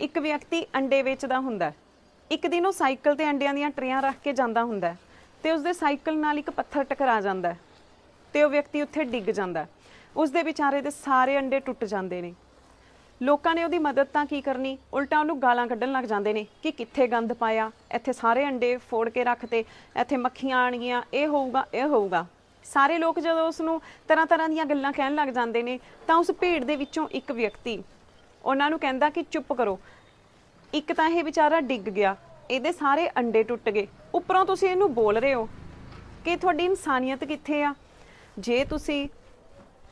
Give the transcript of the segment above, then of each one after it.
ਇੱਕ ਵਿਅਕਤੀ ਅੰਡੇ ਵੇਚਦਾ ਹੁੰਦਾ ਇੱਕ ਦਿਨ ਉਹ ਸਾਈਕਲ ਤੇ ਅੰਡਿਆਂ ਦੀਆਂ ਟਰੇਆਂ ਰੱਖ ਕੇ ਜਾਂਦਾ ਹੁੰਦਾ ਹੈ ਤੇ ਉਸਦੇ ਸਾਈਕਲ ਨਾਲ ਇੱਕ ਪੱਥਰ ਟਕਰਾ ਜਾਂਦਾ ਹੈ ਤੇ ਉਹ ਵਿਅਕਤੀ ਉੱਥੇ ਡਿੱਗ ਜਾਂਦਾ ਉਸਦੇ ਵਿਚਾਰੇ ਦੇ ਸਾਰੇ ਅੰਡੇ ਟੁੱਟ ਜਾਂਦੇ ਨੇ। ਲੋਕਾਂ ਨੇ ਉਹਦੀ ਮਦਦ ਤਾਂ ਕੀ ਕਰਨੀ? ਉਲਟਾ ਉਹਨੂੰ ਗਾਲਾਂ ਕੱਢਣ ਲੱਗ ਜਾਂਦੇ ਨੇ ਕਿ ਕਿੱਥੇ ਗੰਦ ਪਾਇਆ, ਇੱਥੇ ਸਾਰੇ ਅੰਡੇ ਫੋੜ ਕੇ ਰੱਖਤੇ ਇੱਥੇ ਮੱਖੀਆਂ ਆਣਗੀਆਂ ਇਹ ਹੋਊਗਾ ਇਹ ਹੋਊਗਾ। ਸਾਰੇ ਲੋਕ ਜਦੋਂ ਉਸ ਨੂੰ ਤਰ੍ਹਾਂ ਤਰ੍ਹਾਂ ਦੀਆਂ ਗੱਲਾਂ ਕਹਿਣ ਲੱਗ ਜਾਂਦੇ ਨੇ, ਤਾਂ ਉਸ ਭੀੜ ਦੇ ਵਿੱਚੋਂ ਇੱਕ ਵਿਅਕਤੀ ਉਹਨਾਂ ਨੂੰ ਕਹਿੰਦਾ ਕਿ ਚੁੱਪ ਕਰੋ। ਇੱਕ ਤਾਂ ਇਹ ਵਿਚਾਰਾ ਡਿੱਗ ਗਿਆ। ਇਹਦੇ ਸਾਰੇ ਅੰਡੇ ਟੁੱਟ ਗਏ। ਉੱਪਰੋਂ ਤੁਸੀਂ ਇਹਨੂੰ ਬੋਲ ਰਹੇ ਹੋ ਕਿ ਤੁਹਾਡੀ ਇਨਸਾਨੀਅਤ ਕਿੱਥੇ ਆ? ਜੇ ਤੁਸੀਂ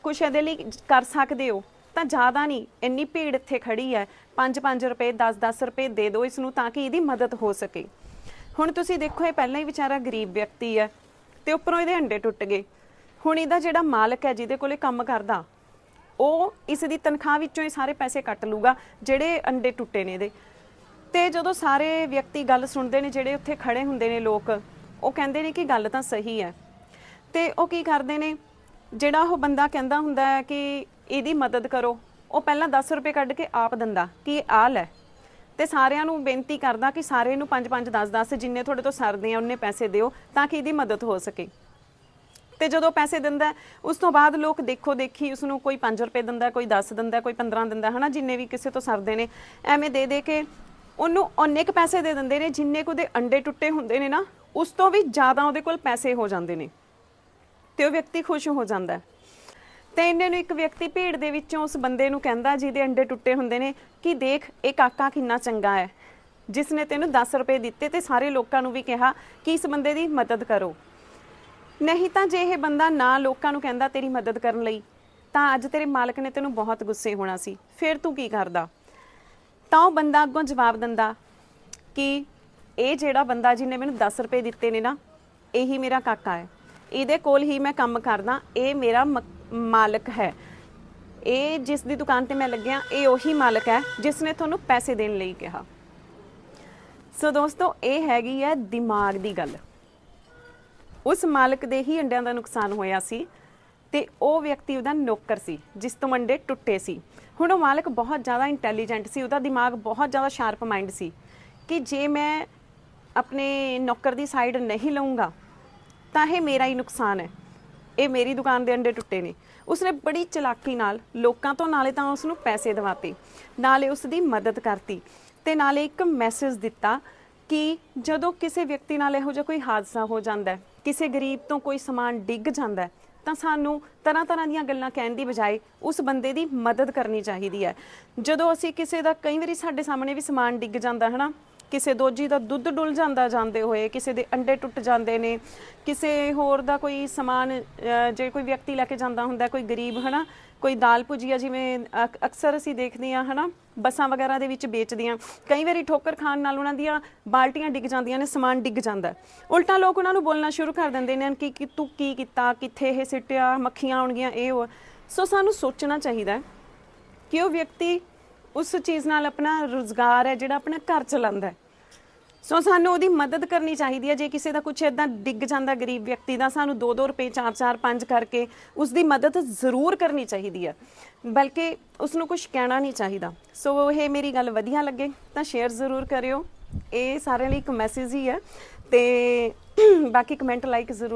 ਕੁਛ ਇਹਦੇ ਲਈ ਕਰ ਸਕਦੇ ਹੋ, ਤਾਂ ਜ਼ਿਆਦਾ ਨਹੀਂ। ਇੰਨੀ ਭੀੜ ਇੱਥੇ ਖੜੀ ਹੈ। 5-5 ਰੁਪਏ 10-10 ਰੁਪਏ ਦੇ ਦਿਓ ਇਸ ਨੂੰ ਤਾਂ ਕਿ ਇਹਦੀ ਮਦਦ ਹੋ ਸਕੇ। ਹੁਣ ਤੁਸੀਂ ਦੇਖੋ, ਇਹ ਪਹਿਲਾਂ ਹੀ ਵਿਚਾਰਾ ਗਰੀਬ ਵਿਅਕਤੀ ਹੈ ਤੇ ਉੱਪਰੋਂ ਇਹਦੇ ਅੰਡੇ ਟੁੱਟ ਗਏ। ਹੁਣ ਇਹਦਾ ਜਿਹੜਾ ਮਾਲਕ ਹੈ, ਜਿਹਦੇ ਕੋਲੇ ਕੰਮ ਕਰਦਾ ਉਹ ਇਸ ਦੀ ਤਨਖਾਹ ਵਿੱਚੋਂ ਇਹ ਸਾਰੇ ਪੈਸੇ ਕੱਟ ਲੂਗਾ ਜਿਹੜੇ ਅੰਡੇ ਟੁੱਟੇ ਨੇ ਇਹਦੇ। ਤੇ ਜਦੋਂ ਸਾਰੇ ਵਿਅਕਤੀ ਗੱਲ ਸੁਣਦੇ ਨੇ, ਜਿਹੜੇ ਉੱਥੇ ਖੜੇ ਹੁੰਦੇ ਨੇ ਲੋਕ, ਉਹ ਕਹਿੰਦੇ ਨੇ ਕਿ ਗੱਲ ਤਾਂ ਸਹੀ ਹੈ। ਤੇ ਉਹ ਕੀ ਕਰਦੇ ਨੇ, ਜਿਹੜਾ ਉਹ ਬੰਦਾ ਕਹਿੰਦਾ ਹੁੰਦਾ ਹੈ ਕਿ ਇਹਦੀ ਮਦਦ ਕਰੋ, ਉਹ ਪਹਿਲਾਂ 10 ਰੁਪਏ ਕੱਢ ਕੇ ਆਪ ਦਿੰਦਾ ਕਿ ਇਹ ਆ ਲੈ। ਤੇ ਸਾਰਿਆਂ ਨੂੰ ਬੇਨਤੀ ਕਰਦਾ ਕਿ ਸਾਰੇ ਨੂੰ 5 5 10 10 ਜਿੰਨੇ ਤੁਹਾਡੇ ਤੋਂ ਸਰਦੇ ਆ, ਉਹਨੇ ਪੈਸੇ ਦਿਓ ਤਾਂ ਕਿ ਇਹਦੀ ਮਦਦ ਹੋ ਸਕੇ। ਤੇ ਜਦੋਂ ਪੈਸੇ ਦਿੰਦਾ ਉਸ ਤੋਂ ਬਾਅਦ ਲੋਕ ਦੇਖੋ ਦੇਖੀ ਉਸ ਨੂੰ ਕੋਈ 5 ਰੁਪਏ ਦਿੰਦਾ ਕੋਈ 10 ਦਿੰਦਾ ਕੋਈ 15 ਦਿੰਦਾ ਹਨਾ, ਜਿੰਨੇ ਵੀ ਕਿਸੇ ਤੋਂ ਸਰਦੇ ਨੇ, ਐਵੇਂ ਦੇ ਦੇ ਕੇ ਉਹਨੂੰ ਉਹਨੇ ਕੁ ਪੈਸੇ ਦੇ ਦਿੰਦੇ ਨੇ, ਜਿੰਨੇ ਕੁ ਉਹਦੇ ਅੰਡੇ ਟੁੱਟੇ ਹੁੰਦੇ ਨੇ ਨਾ, ਉਸ ਤੋਂ ਵੀ ਜ਼ਿਆਦਾ ਉਹਦੇ ਕੋਲ ਪੈਸੇ ਹੋ ਜਾਂਦੇ ਨੇ। ਤੇ ਉਹ ਵਿਅਕਤੀ ਖੁਸ਼ ਹੋ ਜਾਂਦਾ ਤੇ ਇਹਨੇ ਨੂੰ ਇੱਕ ਵਿਅਕਤੀ ਭੀੜ ਦੇ ਵਿੱਚੋਂ ਉਸ ਬੰਦੇ ਨੂੰ ਕਹਿੰਦਾ, ਜਿਹਦੇ ਅੰਡੇ ਟੁੱਟੇ ਹੁੰਦੇ ਨੇ, ਕਿ ਦੇਖ, ਇਹ ਕਾਕਾ ਕਿੰਨਾ ਚੰਗਾ ਹੈ। ਜਿਸ ਨੇ ਤੈਨੂੰ 10 ਰੁਪਏ ਦਿੱਤੇ ਤੇ ਸਾਰੇ ਲੋਕਾਂ ਨੂੰ ਵੀ ਕਿਹਾ ਕਿ ਇਸ ਬੰਦੇ ਦੀ ਮਦਦ ਕਰੋ। ਨਹੀਂ ਤਾਂ ਜੇ ਇਹ ਬੰਦਾ ਨਾ ਲੋਕਾਂ ਨੂੰ ਕਹਿੰਦਾ ਤੇਰੀ ਮਦਦ ਕਰਨ ਲਈ, ਤਾਂ ਅੱਜ ਤੇਰੇ ਮਾਲਕ ਨੇ ਤੈਨੂੰ ਬਹੁਤ ਗੁੱਸੇ ਹੋਣਾ ਸੀ। ਫਿਰ ਤੂੰ ਕੀ ਕਰਦਾ? ਤਾਂ ਉਹ ਬੰਦਾ ਅੱਗੋਂ ਜਵਾਬ ਦਿੰਦਾ ਕਿ ਇਹ ਜਿਹੜਾ ਬੰਦਾ ਜਿਹਨੇ ਮੈਨੂੰ 10 ਰੁਪਏ ਦਿੱਤੇ ਨੇ ਨਾ, ਇਹੀ ਮੇਰਾ ਕਾਕਾ ਹੈ। ਇਹਦੇ ਕੋਲ ਹੀ ਮੈਂ ਕੰਮ ਕਰਦਾ, ਇਹ ਮੇਰਾ ਮ- ਮਾਲਕ ਹੈ। ਇਹ ਜਿਸ ਦੀ ਦੁਕਾਨ ਤੇ ਮੈਂ ਲੱਗਿਆ, ਇਹ ਉਹੀ ਮਾਲਕ ਹੈ ਜਿਸ ਨੇ ਤੁਹਾਨੂੰ ਪੈਸੇ ਦੇਣ ਲਈ ਕਿਹਾ। ਸੋ ਦੋਸਤੋ, ਇਹ ਹੈਗੀ ਹੈ ਦਿਮਾਗ ਦੀ ਗੱਲ। ਉਸ ਮਾਲਕ ਦੇ ਹੀ ਅੰਡਿਆਂ ਦਾ ਨੁਕਸਾਨ ਹੋਇਆ ਸੀ ਤੇ ਉਹ ਵਿਅਕਤੀ ਉਹਦਾ ਨੌਕਰ ਸੀ, ਜਿਸ ਤੋਂ ਅੰਡੇ ਟੁੱਟੇ ਸੀ। ਹੁਣ ਉਹ ਮਾਲਕ ਬਹੁਤ ਜ਼ਿਆਦਾ ਇੰਟੈਲੀਜੈਂਟ ਸੀ, ਉਹਦਾ ਦਿਮਾਗ ਬਹੁਤ ਜ਼ਿਆਦਾ ਸ਼ਾਰਪ ਮਾਈਂਡ ਸੀ ਕਿ ਜੇ ਮੈਂ ਆਪਣੇ ਨੌਕਰ ਦੀ ਸਾਈਡ ਨਹੀਂ ਲਵਾਂਗਾ ਤਾਂ ਇਹ ਮੇਰਾ ਹੀ ਨੁਕਸਾਨ ਹੈ। ਇਹ ਮੇਰੀ ਦੁਕਾਨ ਦੇ ਅੰਡੇ ਟੁੱਟੇ ਨੇ। ਉਸਨੇ ਬੜੀ ਚਲਾਕੀ ਨਾਲ ਲੋਕਾਂ ਤੋਂ ਨਾਲੇ ਤਾਂ ਉਸ ਨੂੰ ਪੈਸੇ ਦਿਵਾਤੇ, ਨਾਲੇ ਉਸ ਦੀ ਮਦਦ ਕਰਤੀ ਤੇ ਨਾਲੇ ਇੱਕ ਮੈਸੇਜ ਦਿੱਤਾ ਕਿ ਜਦੋਂ ਕਿਸੇ ਵਿਅਕਤੀ ਨਾਲ ਇਹੋ ਜਿਹਾ ਕੋਈ ਹਾਦਸਾ ਹੋ ਜਾਂਦਾ ਹੈ ਕਿਸੇ ਗਰੀਬ ਤੋਂ ਕੋਈ ਸਮਾਨ ਡਿੱਗ ਜਾਂਦਾ ਹੈ, ਤਾਂ ਸਾਨੂੰ ਤਰ੍ਹਾਂ ਤਰ੍ਹਾਂ ਦੀਆਂ ਗੱਲਾਂ ਕਹਿਣ ਦੀ ਬਜਾਏ ਉਸ ਬੰਦੇ ਦੀ ਮਦਦ ਕਰਨੀ ਚਾਹੀਦੀ ਹੈ। ਜਦੋਂ ਅਸੀਂ ਕਿਸੇ ਦਾ ਕਈ ਵਾਰੀ ਸਾਡੇ ਸਾਹਮਣੇ ਵੀ ਸਮਾਨ ਡਿੱਗ ਜਾਂਦਾ ਹੈ ਨਾ ਕਿਸੇ ਦੋਜੀ ਦਾ ਦੁੱਧ ਡੁੱਲ ਜਾਂਦਾ ਜਾਂਦੇ ਹੋਏ, ਕਿਸੇ ਦੇ ਅੰਡੇ ਟੁੱਟ ਜਾਂਦੇ ਨੇ, ਕਿਸੇ ਹੋਰ ਦਾ ਕੋਈ ਸਮਾਨ ਜੇ ਕੋਈ ਵਿਅਕਤੀ ਲੈ ਕੇ ਜਾਂਦਾ ਹੁੰਦਾ, ਕੋਈ ਗਰੀਬ, ਹਨਾ, ਕੋਈ ਦਾਲ ਭੁਜੀਆ ਜਿਵੇਂ ਅਕਸਰ ਅਸੀਂ ਦੇਖਦੇ ਆ ਹਨਾ, ਬੱਸਾਂ ਵਗੈਰਾ ਦੇ ਵਿੱਚ ਵੇਚਦੀਆਂ। ਕਈ ਵਾਰੀ ਠੋਕਰ ਖਾਣ ਨਾਲ ਉਹਨਾਂ ਦੀਆਂ ਬਾਲਟੀਆਂ ਡਿੱਗ ਜਾਂਦੀਆਂ ਨੇ, ਸਮਾਨ ਡਿੱਗ ਜਾਂਦਾ। ਉਲਟਾ ਲੋਕ ਉਹਨਾਂ ਨੂੰ ਬੋਲਣਾ ਸ਼ੁਰੂ ਕਰ ਦਿੰਦੇ ਨੇ, ਕਿ ਤੂੰ ਕੀ ਕੀਤਾ, ਕਿੱਥੇ ਇਹ ਸਿੱਟਿਆ, ਮੱਖੀਆਂ ਆਉਣਗੀਆਂ, ਇਹ ਉਹ। ਸੋ ਸਾਨੂੰ ਸੋਚਣਾ ਚਾਹੀਦਾ ਕਿ ਉਹ ਵਿਅਕਤੀ ਉਸ ਚੀਜ਼ ਨਾਲ ਆਪਣਾ ਰੋਜ਼ਗਾਰ ਹੈ ਜਿਹੜਾ ਆਪਣਾ ਘਰ ਚਲਾਉਂਦਾ ਹੈ। ਸੋ ਸਾਨੂੰ ਉਹਦੀ ਮਦਦ ਕਰਨੀ ਚਾਹੀਦੀ ਹੈ। ਜੇ ਕਿਸੇ ਦਾ ਕੁਝ ਇਦਾਂ ਡਿੱਗ ਜਾਂਦਾ ਗਰੀਬ ਵਿਅਕਤੀ ਦਾ, ਸਾਨੂੰ 2-2 ਰੁਪਏ 4-4 5 ਕਰਕੇ ਉਸ ਦੀ ਮਦਦ ਜ਼ਰੂਰ ਕਰਨੀ ਚਾਹੀਦੀ ਹੈ। ਬਲਕਿ ਉਸ ਨੂੰ ਕੁਝ ਕਹਿਣਾ ਨਹੀਂ ਚਾਹੀਦਾ। ਸੋ ਇਹ ਮੇਰੀ ਗੱਲ ਵਧੀਆ ਲੱਗੇ, ਤਾਂ ਸ਼ੇਅਰ ਜ਼ਰੂਰ ਕਰਿਓ। ਇਹ ਸਾਰਿਆਂ ਲਈ ਇੱਕ ਮੈਸੇਜ ਹੀ ਹੈ ਤੇ ਬਾਕੀ ਕਮੈਂਟ ਲਾਈਕ ਜ਼ਰੂਰ